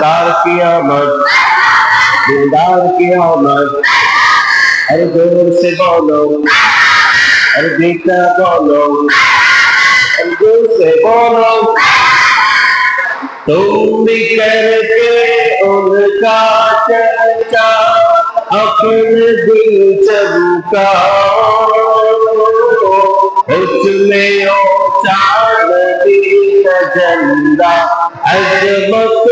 বেকার কিয়ামত দিদার কিয়ামত আরে জোর সে বলো আরে দিদা বলো আরে জোর সে বলো তুমি করকে उनका चर्चा अपने दिल चमका उसमें ओ चांद दी झंडा अजमत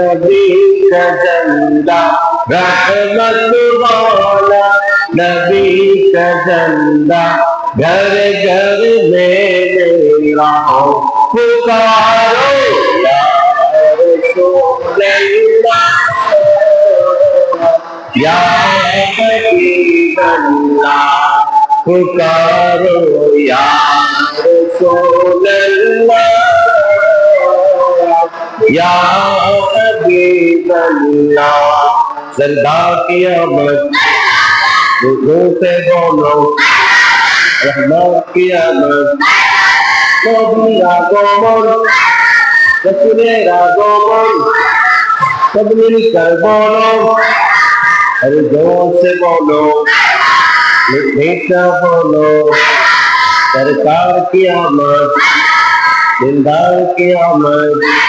نبيك جلا رحمت والا نبيك جلا گھر گھر میں میرا ہو پکارو یا رسول اللہ یا حبیب اللہ پکارو یا رسول اللہ या हबीब अल्लाह जिंदा कियामत से बोलो रहमत कियामत कबीरा गोमन कचरेरा मन सब मिलकर बोलो अरे जोर से बोलो मीठा बोलो सरकार की आमद दिलदार की आमद